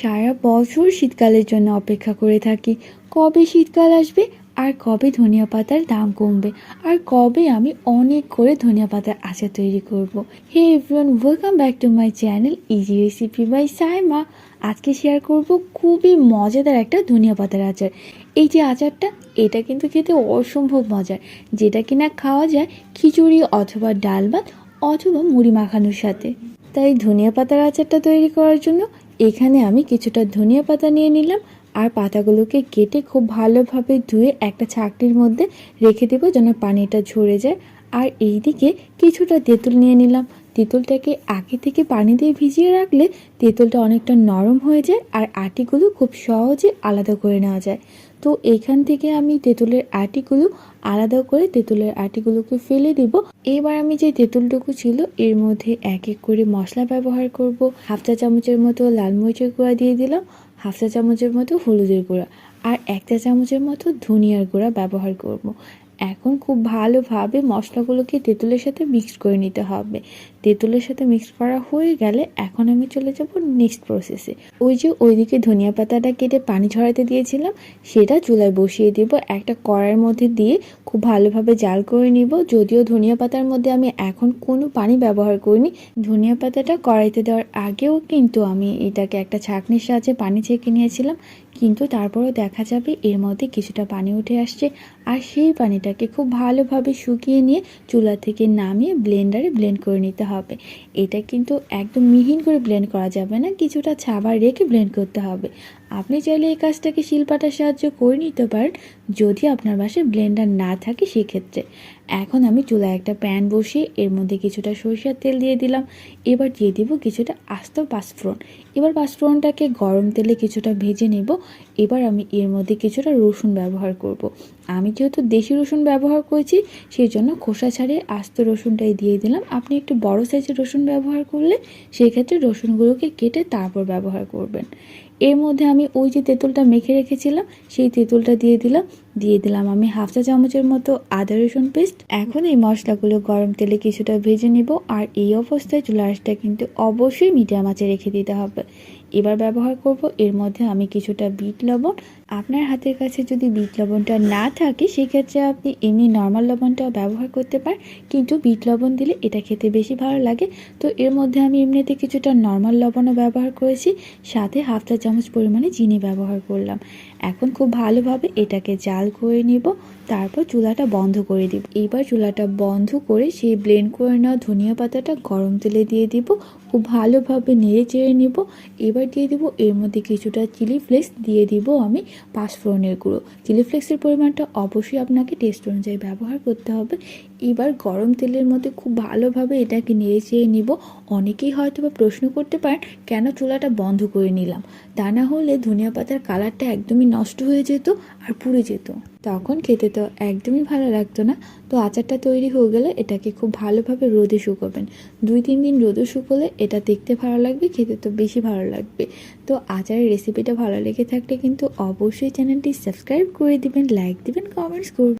সারা বছর শীতকালের জন্য অপেক্ষা করে থাকি। কবে শীতকাল আসবে আর কবে ধনিয়া পাতার দাম কমবে? আর কবে আমি অনেক করে ধনিয়া পাতার আচার তৈরি করব। Hey everyone welcome back to my channel easy recipe by Saima আজকে শেয়ার করব খুবই মজাদার একটা ধনিয়া পাতার আচার। এই যে আচারটা, এটা কিন্তু খেতে অসম্ভব মজার। যেটা কিনা খাওয়া যায় খিচুড়ি অথবা ডাল ভাত অথবা মুড়ি মাখানোর সাথে। তাই ধনিয়া পাতার আচারটা তৈরি করার জন্য এখানে আমি কিছুটা ধনিয়া পাতা নিয়ে নিলাম, আর পাতাগুলোকে কেটে খুব ভালোভাবে ধুয়ে একটা ছাকটির মধ্যে রেখে দেবো যেন পানিটা ঝরে যায়। আর এইদিকে কিছুটা তেঁতুল নিয়ে নিলাম। তেঁতুলটাকে আগে থেকে পানি দিয়ে ভিজিয়ে রাখলে তেঁতুলটা অনেকটা নরম হয়ে যায় আর আটিগুলো খুব সহজে আলাদা করে নেওয়া যায়। তো এখান থেকে আমি তেঁতুলের আটিগুলো আলাদা করে তেঁতুলের আটিগুলোকে ফেলে দিব। এবার আমি যে তেঁতুলটুকু ছিল, এর মধ্যে এক এক করে মশলা ব্যবহার করব। হাফ চা চামচের মতো লাল মরিচের গুঁড়া দিয়ে দিলাম, হাফ চা চামচের মতো হলুদের গুঁড়া, আর এক চা চামচের মতো ধনিয়ার গুঁড়া ব্যবহার করব। এখন খুব ভালোভাবে মশলাগুলোকে তেঁতুলের সাথে মিক্স করে নিতে হবে। তেঁতুলের সাথে মিক্স করা হয়ে গেলে এখন আমি চলে যাব নেক্সট প্রসেসে ওই যে ওইদিকে ধনিয়া পাতাটা কেটে পানি ঝরাতে দিয়েছিলাম, সেটা চুলায় বসিয়ে দিব। একটা কড়াইয়ের মধ্যে দিয়ে খুব ভালোভাবে জাল করে নিব। যদিও ধনিয়া পাতার মধ্যে আমি এখন কোনো পানি ব্যবহার করিনি, ধনিয়া পাতাটা কড়াইতে দেওয়ার আগেও কিন্তু আমি এটাকে একটা ছাঁকনির সাহায্যে পানি ছেঁকে নিয়েছিলাম। কিন্তু তারপরও দেখা যাবে এর মধ্যে কিছুটা পানি উঠে আসছে আর সেই পানিটাকে খুব ভালোভাবে শুকিয়ে নিয়ে চুলা থেকে নামিয়ে ব্লেন্ডারে ব্লেন্ড করে নিতে হবে। এটা কিন্তু একদম মিহিন করে ব্লেন্ড করা যাবে না, কিছুটা ছাবার রেখে ব্লেন্ড করতে হবে। আপনি চাইলে এই কাজটাকে শিলপাটার সাহায্য করে নিতে পারেন, যদি আপনার বাসায় ব্লেন্ডার না থাকে সেক্ষেত্রে। এখন আমি চুলায় একটা প্যান বসিয়ে এর মধ্যে কিছুটা সরিষার তেল দিয়ে দিলাম। এবার দিয়ে দিব কিছুটা আস্ত পাঁচফোড়ন। এবার পাঁচফোড়নটাকে গরম তেলে কিছুটা ভেজে নেব। এবার আমি এর মধ্যে কিছুটা রসুন ব্যবহার করব। আমি যেহেতু দেশি রসুন ব্যবহার করেছি সেই জন্য খোসা ছাড়িয়ে আস্ত রসুনটাই দিয়ে দিলাম। আপনি একটু বড় সাইজের রসুন ব্যবহার করলে, সেক্ষেত্রে রসুনগুলোকে কেটে তারপর ব্যবহার করবেন। এর মধ্যে আমি ওই যে তেঁতুলটা মেখে রেখেছিলাম সেই তেঁতুলটা দিয়ে দিলাম। দিয়ে দিলাম আমি হাফ চা চামচের মতো আদা রসুন পেস্ট। এখন এই মশলাগুলো গরম তেলে কিছুটা ভেজে নেব আর এই অবস্থায় চুলা আঁচটা কিন্তু অবশ্যই মিডিয়াম আঁচে রেখে দিতে হবে। এবার ব্যবহার করব এর মধ্যে আমি কিছুটা বিট লবণ। আপনার হাতের কাছে যদি বিট লবণটা না থাকে, সেক্ষেত্রে আপনি এমনি নর্মাল লবণটাও ব্যবহার করতে পারেন। কিন্তু বিট লবণ দিলে এটা খেতে বেশি ভালো লাগে। তো এর মধ্যে আমি এমনিতে কিছুটা নর্মাল লবণও ব্যবহার করেছি, সাথে হাফ চা চামচ পরিমাণে চিনি ব্যবহার করলাম। এখন খুব ভালোভাবে এটাকে জাল করে নিব, তারপর চুলাটা বন্ধ করে দিব। এবার চুলাটা বন্ধ করে সেই ব্লেন্ড করে নেওয়া ধনিয়া পাতাটা গরম তেলে দিয়ে দিব, খুব ভালোভাবে নেড়ে চেড়ে নিব। এবার দিয়ে দিব এর মধ্যে কিছুটা চিলি ফ্লেক্স দিয়ে দিব আমি পাঁচফোড়নের গুঁড়ো। চিলি ফ্লেক্সের পরিমাণটা অবশ্যই আপনাকে টেস্ট অনুযায়ী ব্যবহার করতে হবে। এবার গরম তেলের মধ্যে খুব ভালোভাবে এটাকে নেড়ে চেড়ে নিব। অনেকেই হয়তো বা প্রশ্ন করতে পারেন, কেন চুলাটা বন্ধ করে নিলাম? তা না হলে ধনিয়া পাতার কালারটা একদমই নষ্ট হয়ে যেত আর পুড়ে যেত। তখন খেতে তো একদমই ভালো লাগতো না। তো আচারটা তৈরি হয়ে গেলে এটাকে খুব ভালোভাবে রোদে শুকোবেন। দুই, তিন দিন রোদে শুকোলে এটা দেখতে ভালো লাগবে, খেতে তো বেশি ভালো লাগবে। তো আচারের রেসিপিটা ভালো লেগে থাকলে কিন্তু অবশ্যই চ্যানেলটি সাবস্ক্রাইব করে দিবেন লাইক দিবেন কমেন্টস করবেন।